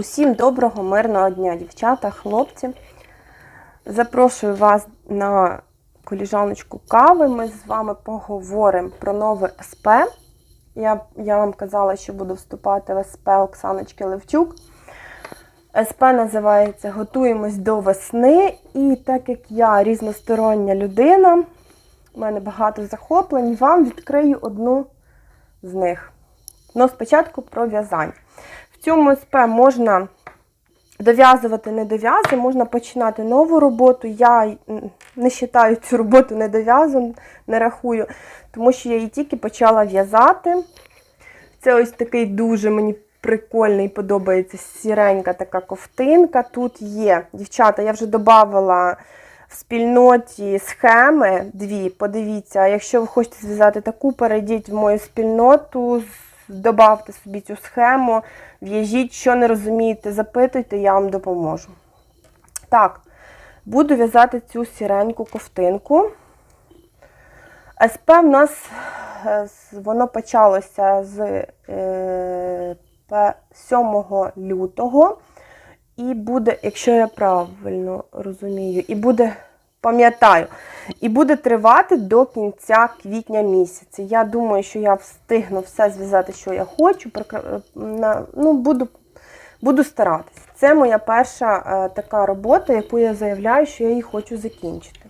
Усім доброго, мирного дня, дівчата, хлопці. Запрошую вас на коліжаночку кави. Ми з вами поговоримо про нове СП. Я, я вам казала, що буду вступати в СП Оксаночки Левчук. СП називається Готуємось до весни. І так як я різностороння людина, у мене багато захоплень, вам відкрию одну з них. Ну, спочатку про в'язання. В цьому СП можна дов'язувати недов'язи, можна починати нову роботу. Я не вважаю цю роботу недов'язом, не рахую, тому що я її тільки почала в'язати. Це ось такий дуже мені прикольний, подобається сіренька така ковтинка. Тут є, дівчата, я вже додавала в спільноті схеми дві. Подивіться, якщо ви хочете зв'язати таку, перейдіть в мою спільноту, додавте собі цю схему, в'яжіть, що не розумієте, запитуйте, я вам допоможу. Так, буду в'язати цю сіреньку ковтинку. СП в нас е, воно почалося з е, 7 лютого. І буде, якщо я правильно розумію, і буде, пам'ятаю, і буде тривати до кінця квітня місяця. Я думаю, що я встигну все зв'язати, що я хочу. Ну, буду, буду старатися. Це моя перша е, така робота, яку я заявляю, що я її хочу закінчити.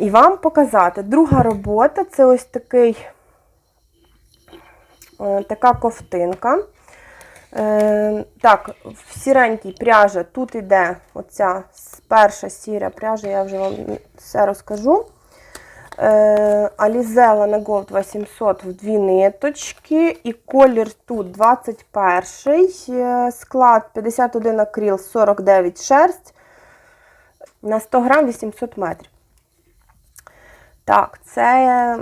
І вам показати. Друга робота це ось такий, е, така ковтинка. Е, так, в сіренькій пряжа тут іде оця перша сіра пряжа, я вже вам все розкажу. Е, Алізела на Gold 800 в дві ниточки. І колір тут 21 е, склад 51 акрил, 49 шерсть. На 100 грам 800 метрів. Так, це,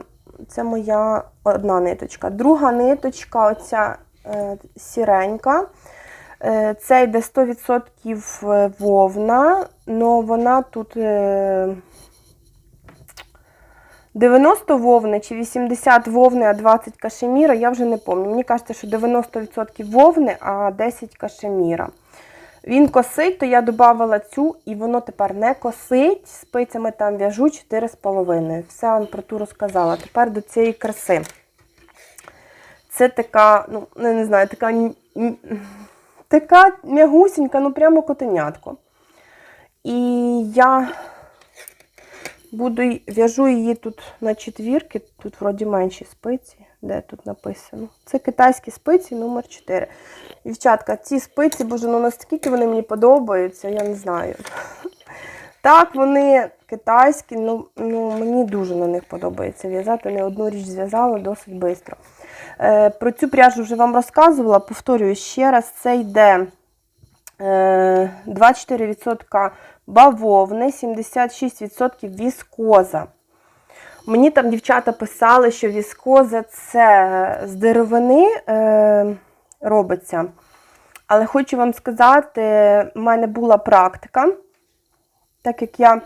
це моя одна ниточка. Друга ниточка, оця сіренька. Е, це йде 100% вовна, але вона тут е, 90 вовни чи 80 вовни, а 20 кашеміра, я вже не пам'ятаю. Мені кажеться, що 90% вовни, а 10 кашеміра. Він косить, то я додавала цю, і воно тепер не косить. Спицями там в'яжу 4,5. Все вам про ту розказала. Тепер до цієї краси. Це така, ну, не, не знаю, така, така м'ягусінька, ну прямо котенятко. І я буду в'яжу її тут на четвірки, тут вроді менші спиці, де тут написано. Це китайські спиці номер 4. Дівчатка, ці спиці, боже, ну наскільки вони мені подобаються, я не знаю. Так, вони китайські, ну, ну мені дуже на них подобається в'язати. Не одну річ зв'язала досить швидко. Е, про цю пряжу вже вам розказувала, повторюю ще раз, це йде е, 24% бавовни, 76% віскоза. Мені там дівчата писали, що віскоза це з деревини е, робиться. Але хочу вам сказати, в мене була практика, так як я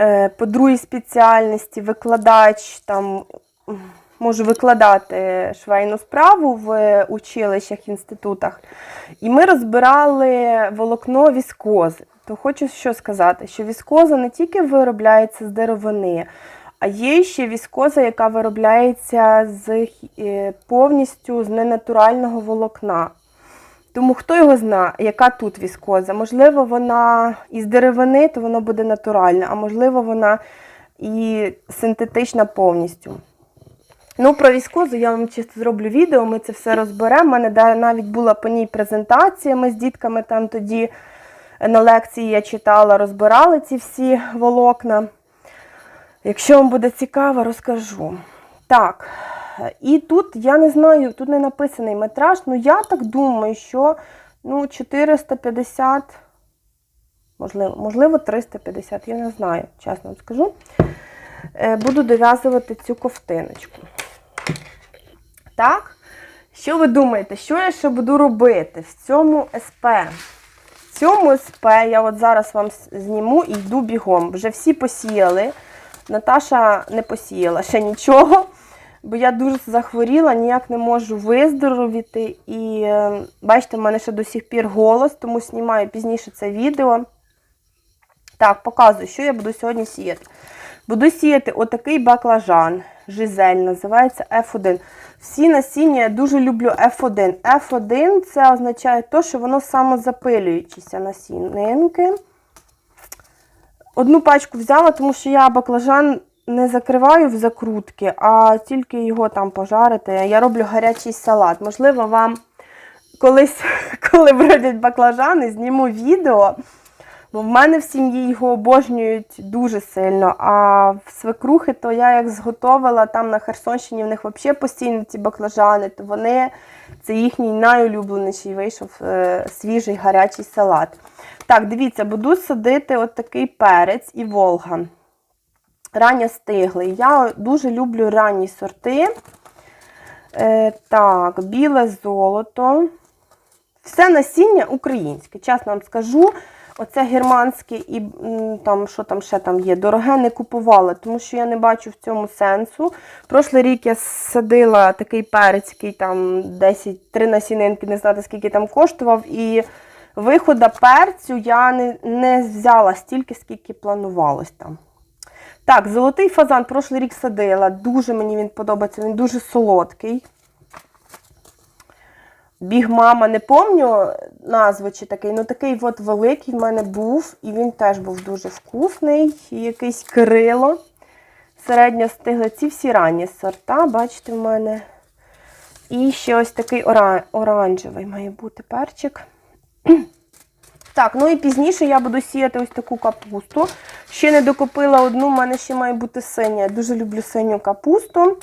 е, по другій спеціальності викладач, там можу викладати швейну справу в училищах, інститутах. І ми розбирали волокно віскози. То хочу що сказати, що віскоза не тільки виробляється з деревини, а є ще віскоза, яка виробляється з е, повністю з ненатурального волокна. Тому хто його знає, яка тут віскоза? Можливо, вона із деревини, то воно буде натуральне, а можливо, вона і синтетична повністю. Ну, про віскозу я вам чисто зроблю відео, ми це все розберемо. У мене навіть була по ній презентація. Ми з дітками там тоді на лекції я читала, розбирали ці всі волокна. Якщо вам буде цікаво, розкажу. Так, і тут я не знаю, тут не написаний метраж, ну я так думаю, що ну, 450, можливо, можливо, 350, я не знаю, чесно вам скажу. Е, Буду дов'язувати цю ковтиночку. Так, що ви думаєте, що я ще буду робити в цьому СП? В цьому СП я от зараз вам зніму і йду бігом. Вже всі посіяли. Наташа не посіяла ще нічого. бо я дуже захворіла, ніяк не можу виздоровіти. І е, бачите, в мене ще до сих пір голос, тому знімаю пізніше це відео. Так, показую, що я буду сьогодні сіяти. Буду сіяти отакий баклажан. Жизель називається F1. Всі насіння я дуже люблю F1. F1 це означає те, що воно самозапилюючіся насінинки. Одну пачку взяла, тому що я баклажан не закриваю в закрутки, а тільки його там пожарити. Я роблю гарячий салат. Можливо, вам колись, коли бродять баклажани, зніму відео. Бо в мене в сім'ї його обожнюють дуже сильно. А в свекрухи, то я як зготовила там на Херсонщині, в них взагалі постійно ці баклажани, то вони це їхній найулюбленіший вийшов е, свіжий гарячий салат. Так, дивіться, буду садити от такий перець і Волга. Ранньо стиглий. Я дуже люблю ранні сорти. Е, так, біле золото. Все насіння українське, чесно вам скажу. Оце германське і там, що там ще там є, дороге не купувала, тому що я не бачу в цьому сенсу. Прошлий рік я садила такий перець, який там 10, 3 насінинки, не знати скільки там коштував. І виходу перцю я не, не взяла стільки, скільки планувалось там. Так, золотий фазан прошлий рік садила. Дуже мені він подобається, він дуже солодкий. Біг мама, не помню назву чи такий, ну такий от великий в мене був, і він теж був дуже вкусний. І якийсь крило. Середньо стигли. Ці всі ранні сорта, бачите, в мене. І ще ось такий ора... оранжевий має бути перчик. Так, ну і пізніше я буду сіяти ось таку капусту. Ще не докупила одну, в мене ще має бути синя. Я дуже люблю синю капусту.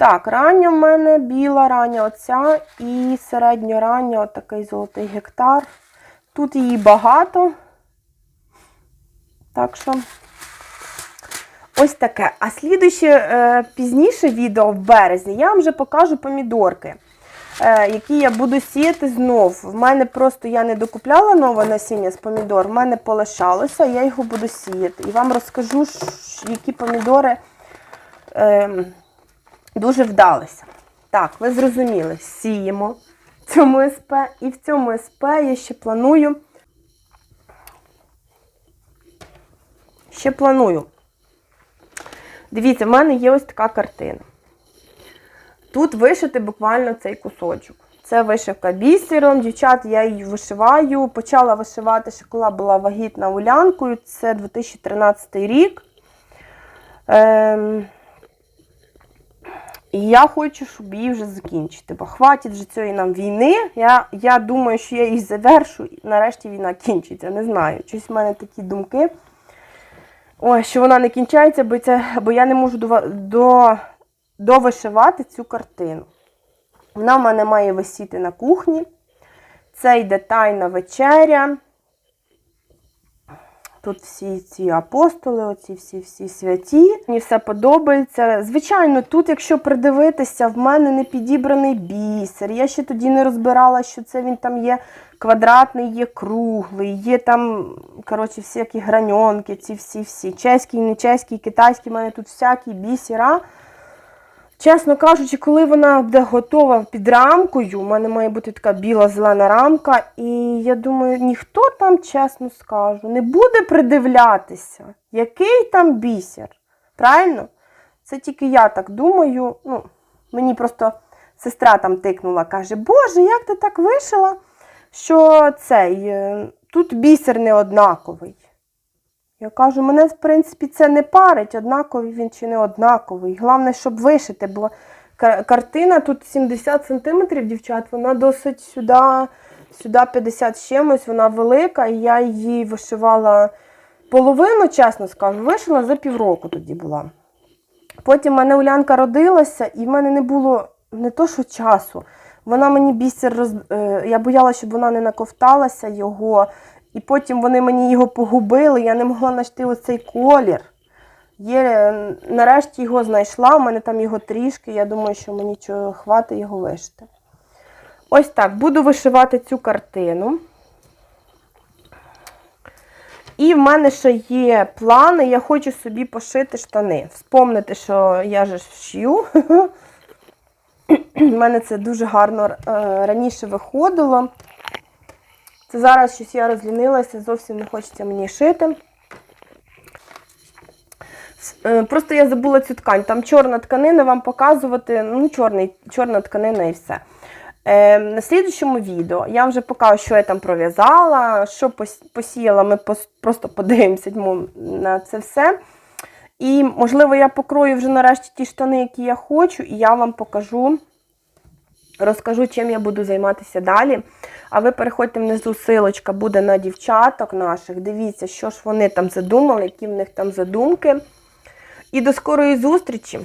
Так, рання в мене біла рання оця і середньорання отакий золотий гектар. Тут її багато. Так що, ось таке. А слідуще е, пізніше відео в березні я вам вже покажу помідорки, е, які я буду сіяти знов. В мене просто я не докупляла нове насіння з помідор, в мене полишалося, я його буду сіяти. І вам розкажу, які помідори. Дуже вдалися. Так, ви зрозуміли, сіємо в цьому СП. І в цьому СП я ще планую. Ще планую. Дивіться, в мене є ось така картина. Тут вишити буквально цей кусочок. Це вишивка бісером. Дівчат, я її вишиваю. Почала вишивати, ще коли була вагітна улянкою. Це 2013 рік. Ем... І я хочу, щоб її вже закінчити. Бо хватить вже цієї нам війни. Я я думаю, що я її завершу, і нарешті війна кінчиться. Не знаю. Щось в мене такі думки. Ой, що вона не кінчається, бо, це, бо я не можу до, до, довишивати цю картину. Вона в мене має висіти на кухні. Це йде тайна вечеря. Тут всі ці апостоли, оці всі-всі святі. Мені все подобається. Звичайно, тут, якщо придивитися, в мене не підібраний бісер. Я ще тоді не розбирала, що це він там є квадратний, є круглий, є там, коротше, всякі граньонки, ці всі-всі. Чеський, не чеський, китайський, в мене тут всякі бісера. Чесно кажучи, коли вона буде готова під рамкою, у мене має бути така біла-зелена рамка, і я думаю, ніхто там, чесно скажу, не буде придивлятися, який там бісер. Правильно? Це тільки я так думаю. Ну, Мені просто сестра там тикнула, каже, Боже, як ти так вишила, що цей, е, тут бісер не однаковий. Я кажу, мене, в принципі, це не парить, однаковий він чи не однаковий. Головне, щоб вишити, бо картина тут 70 см, дівчат, вона досить сюди, сюди 50 з чимось, вона велика, і я її вишивала половину, чесно скажу, вишила за півроку тоді була. Потім мене Улянка родилася, і в мене не було не то, що часу. Вона мені бісер роз... е, Я боялася, щоб вона не наковталася його. І потім вони мені його погубили, я не могла знайти оцей колір. Є, е, нарешті його знайшла, у мене там його трішки, я думаю, що мені чого хватить його вишити. Ось так, буду вишивати цю картину. І в мене ще є плани, я хочу собі пошити штани. Вспомнити, що я ж шью. У мене це дуже гарно е, раніше виходило. Це зараз щось я розлінилася, зовсім не хочеться мені шити. Е, Просто я забула цю ткань. Там чорна тканина вам показувати. Ну, чорний, чорна тканина і все. Е, на слідчому відео я вже покажу, що я там пров'язала, що посіяла. Ми просто подивимося на це все. І, можливо, я покрою вже нарешті ті штани, які я хочу, і я вам покажу, розкажу, чим я буду займатися далі. А ви переходьте внизу, силочка буде на дівчаток наших. Дивіться, що ж вони там задумали, які в них там задумки. І до скорої зустрічі!